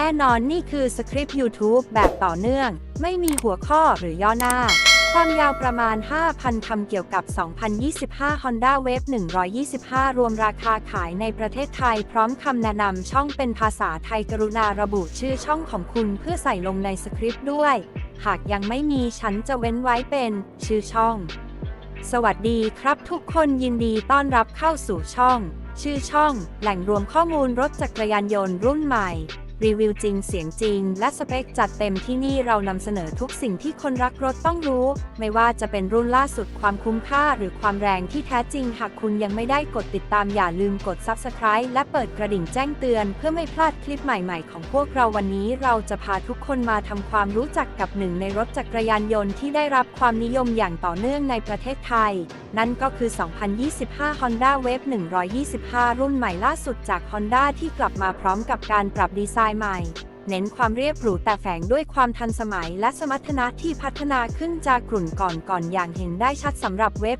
แน่นอนนี่คือสคริปต์ YouTube แบบต่อเนื่อง ไม่มีหัวข้อหรือย่อหน้า ความยาวประมาณ 5,000 คำเกี่ยวกับ 2025 Honda Wave 125 รวมราคาขายในประเทศไทย พร้อมคำแนะนำช่องเป็นภาษาไทยกรุณาระบุชื่อช่องของคุณเพื่อใส่ลงในสคริปต์ด้วย หากยังไม่มีฉันจะเว้นไว้เป็นชื่อช่อง สวัสดีครับทุกคนยินดีต้อนรับเข้าสู่ช่อง ชื่อช่อง แหล่งรวมข้อมูลรถจักรยานยนต์รุ่นใหม่ รีวิวจริงเสียงจริง และสเปคจัดเต็มที่นี่เรานำเสนอทุกสิ่งที่คนรักรถต้องรู้ ไม่ว่าจะเป็นรุ่นล่าสุดความคุ้มค่าหรือความแรงที่แท้จริง หากคุณยังไม่ได้กดติดตามอย่าลืมกด Subscribe และเปิดกระดิ่งแจ้งเตือน เพื่อไม่พลาดคลิปใหม่ๆ ของพวกเราวันนี้เราจะพาทุกคนมาทำความรู้จักกับหนึ่งในรถจักรยานยนต์ที่ได้รับความนิยมอย่างต่อเนื่องในประเทศไทยนั่นก็คือ 2025 Honda Wave 125 รุ่นใหม่ล่าสุดจาก Honda ที่กลับมาพร้อมกับการปรับดีไซน์ใหม่ เน้นความเรียบหรูแต่แฝงด้วยความทันสมัยและสมรรถนะที่พัฒนาขึ้นจากกลุ่นก่อนก่อนอย่างเห็นได้ชัดสำหรับเวฟ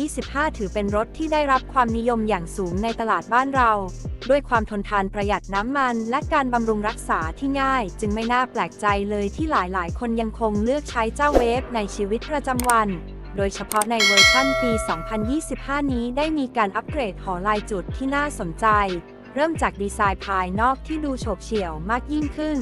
125 ถือเป็นรถที่ได้รับความนิยมอย่างสูงในตลาดบ้านเรา ด้วยความทนทานประหยัดน้ำมัน และการบำรุงรักษาที่ง่าย จึงไม่น่าแปลกใจเลยที่หลายๆ คนยังคงเลือกใช้เจ้าเวฟในชีวิตประจำวัน โดยเฉพาะในเวอร์ชันปี 2025 นี้ได้มีการอัปเกรดหอลายจุดที่น่าสนใจ เริ่มจากดีไซน์ภายนอกที่ดูโฉบเฉี่ยวมากยิ่งขึ้น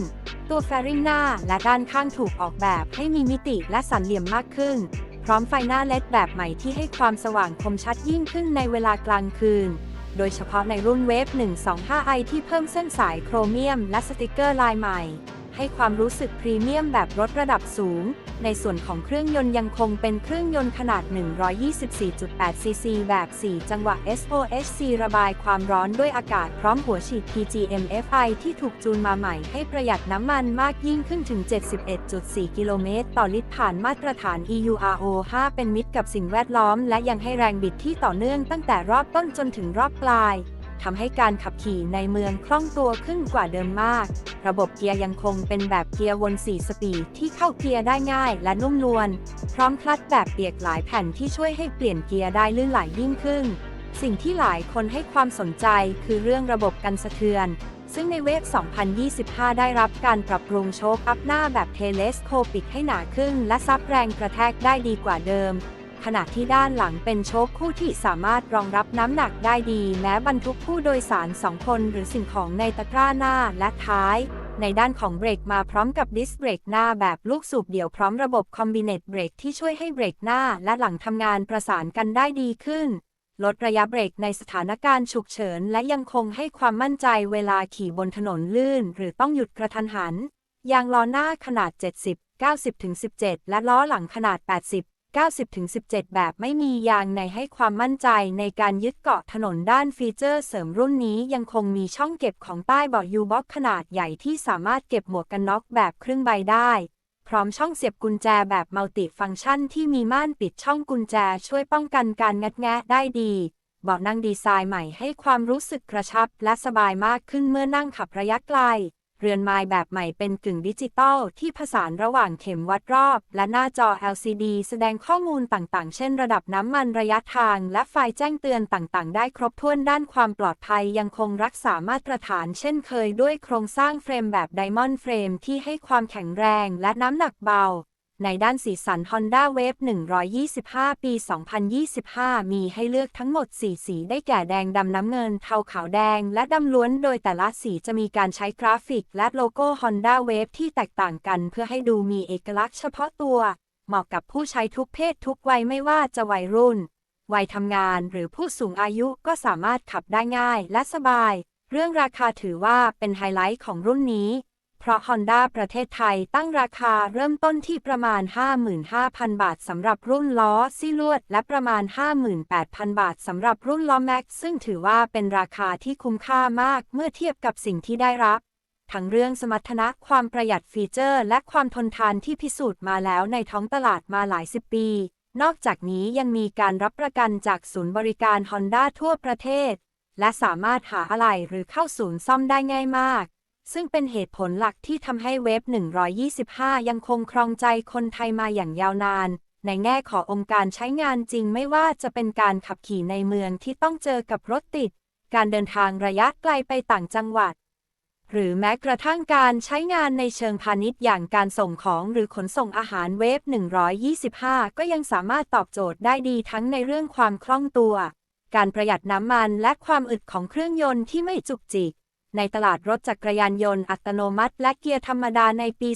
ตัวแฟริงหน้าและด้านข้างถูกออกแบบให้มีมิติและสันเหลี่ยมมากขึ้น พร้อมไฟหน้าเลดแบบใหม่ที่ให้ความสว่างคมชัดยิ่งขึ้นในเวลากลางคืนโดยเฉพาะในรุ่นเวฟ 125i ที่เพิ่มเส้นสายโครเมียมและสติกเกอร์ลายใหม่ ให้ความรู้สึกพรีเมียมแบบรถระดับสูง ในส่วนของเครื่องยนต์ยังคงเป็นเครื่องยนต์ขนาด 124.8 ซีซีแบบ 4 จังหวะ SOHC ระบายความร้อนด้วยอากาศพร้อมหัวฉีด PGM-FI ที่ถูกจูนมาใหม่ให้ประหยัดน้ำมันมากยิ่งขึ้นถึง 71.4 กิโลเมตรต่อลิตรผ่านมาตรฐาน EURO 5 เป็นมิตรกับสิ่งแวดล้อม และยังให้แรงบิดที่ต่อเนื่องตั้งแต่รอบต้นจนถึงรอบปลาย ทำให้การขับขี่ในเมืองคล่องตัวขึ้นกว่าเดิมมาก ระบบเกียร์ยังคงเป็นแบบเกียร์วน 4 สปีดที่เข้าเกียร์ได้ง่ายและนุ่มนวล พร้อมคลัตช์แบบเปียกหลายแผ่นที่ช่วยให้เปลี่ยนเกียร์ได้ลื่นไหลยิ่งขึ้น สิ่งที่หลายคนให้ความสนใจคือเรื่องระบบกันสะเทือน ซึ่งในเวฟ 2025 ได้รับการปรับปรุงโชคอัพหน้าแบบเทเลสโคปิกให้หนาขึ้น และซับแรงกระแทกได้ดีกว่าเดิม ขณะที่ด้านหลังเป็นโชคคู่ที่สามารถรองรับน้ำหนักได้ดี แม้บรรทุกผู้โดยสาร2คนหรือสิ่งของในตะกร้าหน้าและท้าย ในด้านของเบรกมาพร้อมกับดิสเบรกหน้าแบบลูกสูบเดี่ยวพร้อมระบบคอมบิเนตเบรกที่ช่วยให้เบรกหน้าและหลังทำงานประสานกันได้ดีขึ้น ลดระยะเบรกในสถานการณ์ฉุกเฉิน และยังคงให้ความมั่นใจเวลาขี่บนถนนลื่น หรือต้องหยุดกระทันหันยางล้อหน้าขนาด 70 90-17 และล้อหลังขนาด 80 90-17 แบบไม่มียางในให้ความมั่นใจในการยึดเกาะถนนด้านฟีเจอร์เสริมรุ่นนี้ยังคงมีช่องเก็บของใต้เบาะยูบ็อกขนาดใหญ่ที่สามารถเก็บหมวกกันน็อกแบบครึ่งใบได้ พร้อมช่องเสียบกุญแจแบบมัลติฟังก์ชันที่มีม่านปิดช่องกุญแจช่วยป้องกันการงัดแงะได้ดีเบาะนั่งดีไซน์ใหม่ให้ความรู้สึกกระชับและสบายมากขึ้นเมื่อนั่งขับระยะไกล เรือนไม้แบบใหม่เป็นกึ่งดิจิตอลที่ผสานระหว่างเข็มวัดรอบ และหน้าจอ LCD แสดงข้อมูลต่างๆ เช่นระดับน้ำมันระยะทาง และไฟแจ้งเตือนต่างๆ ได้ครบถ้วนด้านความปลอดภัยยังคงรักษามาตรฐานเช่นเคยด้วยโครงสร้างเฟรมแบบไดมอนด์เฟรมที่ให้ความแข็งแรงและน้ำหนักเบา ในด้านสีสัน Honda Wave 125 ปี 2025 มีให้เลือกทั้งหมด 4 สีได้แก่แดงดำน้ำเงิน เทาขาวแดง และดำล้วน โดยแต่ละสีจะมีการใช้กราฟิก และโลโก้ Honda Wave ที่แตกต่างกัน เพื่อให้ดูมีเอกลักษณ์เฉพาะตัว เหมาะกับผู้ใช้ทุกเพศทุกวัยไม่ว่าจะวัยรุ่น วัยทำงานหรือผู้สูงอายุก็สามารถขับได้ง่ายและสบาย เรื่องราคาถือว่าเป็นไฮไลท์ของรุ่นนี้ เพราะ Honda ประเทศไทยตั้งราคาเริ่มต้นที่ประมาณ 55,000 บาทสำหรับรุ่นล้อซี่ลวด และประมาณ 58,000 บาทสำหรับรุ่นล้อแม็กซ์ซึ่งถือว่าเป็นราคาที่คุ้มค่ามากเมื่อเทียบกับสิ่งที่ได้รับ ทั้งเรื่องสมรรถนะความประหยัดฟีเจอร์ และความทนทานที่พิสูจน์มาแล้วในท้องตลาดมาหลายสิบปี นอกจากนี้ยังมีการรับประกันจากศูนย์บริการ Honda ทั่วประเทศ และสามารถหาอะไหล่หรือเข้าศูนย์ซ่อมได้ง่ายมาก ซึ่งเป็นเหตุผลหลักที่ทำให้เวฟ125 ยังคงครองใจคนไทยมาอย่างยาวนาน ในแง่ขององค์การใช้งานจริงไม่ว่าจะเป็นการขับขี่ในเมืองที่ต้องเจอกับรถติด การเดินทางระยะไกลไปต่างจังหวัด หรือแม้กระทั่งการใช้งานในเชิงพาณิชย์อย่างการส่งของหรือขนส่งอาหารเวฟ125 ก็ยังสามารถตอบโจทย์ได้ดีทั้งในเรื่องความคล่องตัว การประหยัดน้ำมันและความอึดของเครื่องยนต์ที่ไม่จุกจิก ในตลาดรถจักรยานยนต์อัตโนมัติและเกียร์ธรรมดาในปี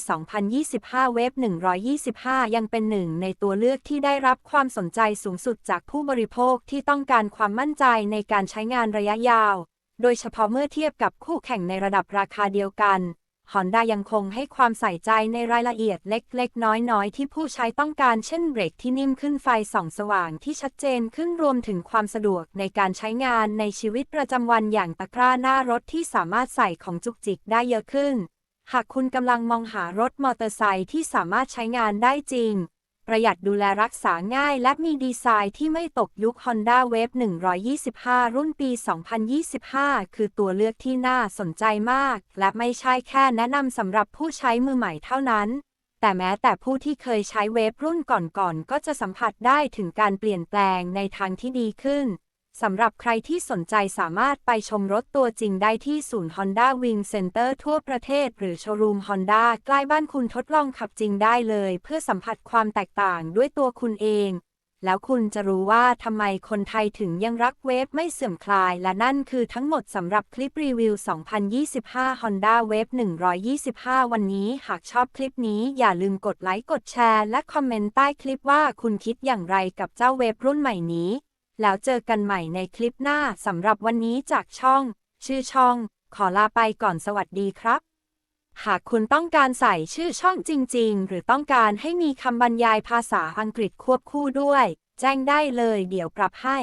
2025 เวฟ125 ยังเป็นหนึ่งในตัวเลือกที่ได้รับความสนใจสูงสุดจากผู้บริโภคที่ต้องการความมั่นใจในการใช้งานระยะยาว โดยเฉพาะเมื่อเทียบกับคู่แข่งในระดับราคาเดียวกัน ฮอนด้ายังคงให้ความใส่ใจในรายละเอียดเล็ก ๆ น้อย ๆ ที่ผู้ใช้ต้องการเช่นเบรกที่นิ่มขึ้นไฟส่องสว่างที่ชัดเจนขึ้นรวมถึงความสะดวกในการใช้งานในชีวิตประจำวันอย่างตะกร้าหน้ารถที่สามารถใส่ของจุกจิกได้เยอะขึ้น หากคุณกำลังมองหารถมอเตอร์ไซค์ที่สามารถใช้งานได้จริง ประหยัดดูแลรักษาง่าย และมีดีไซน์ที่ไม่ตกยุค Honda Wave 125 รุ่นปี 2025 คือตัวเลือกที่น่าสนใจมาก และไม่ใช่แค่แนะนำสำหรับผู้ใช้มือใหม่เท่านั้น แต่แม้แต่ผู้ที่เคยใช้เวฟรุ่นก่อนๆก็จะสัมผัสได้ถึงการเปลี่ยนแปลงในทางที่ดีขึ้น สำหรับใครที่สนใจสามารถไปชมรถตัวจริงได้ที่ศูนย์ Honda Wing Center ทั่วประเทศ หรือโชว์รูม Honda ใกล้บ้านคุณทดลองขับจริงได้เลย เพื่อสัมผัสความแตกต่างด้วยตัวคุณเอง แล้วคุณจะรู้ว่าทำไมคนไทยถึงยังรักเวฟไม่เสื่อมคลาย และนั่นคือทั้งหมดสำหรับคลิปรีวิว 2025 Honda Wave 125 วันนี้ หากชอบคลิปนี้อย่าลืมกดไลค์กดแชร์ และคอมเมนต์ใต้คลิปว่าคุณคิดอย่างไรกับเจ้าเวฟรุ่นใหม่นี้ แล้วเจอกันใหม่ในคลิปหน้าสำหรับวันนี้จากช่อง ชื่อช่อง ขอลาไปก่อนสวัสดีครับ หากคุณต้องการใส่ชื่อช่องจริง ๆ หรือต้องการให้มีคำบรรยายภาษาอังกฤษควบคู่ด้วย แจ้งได้เลยเดี๋ยวปรับให้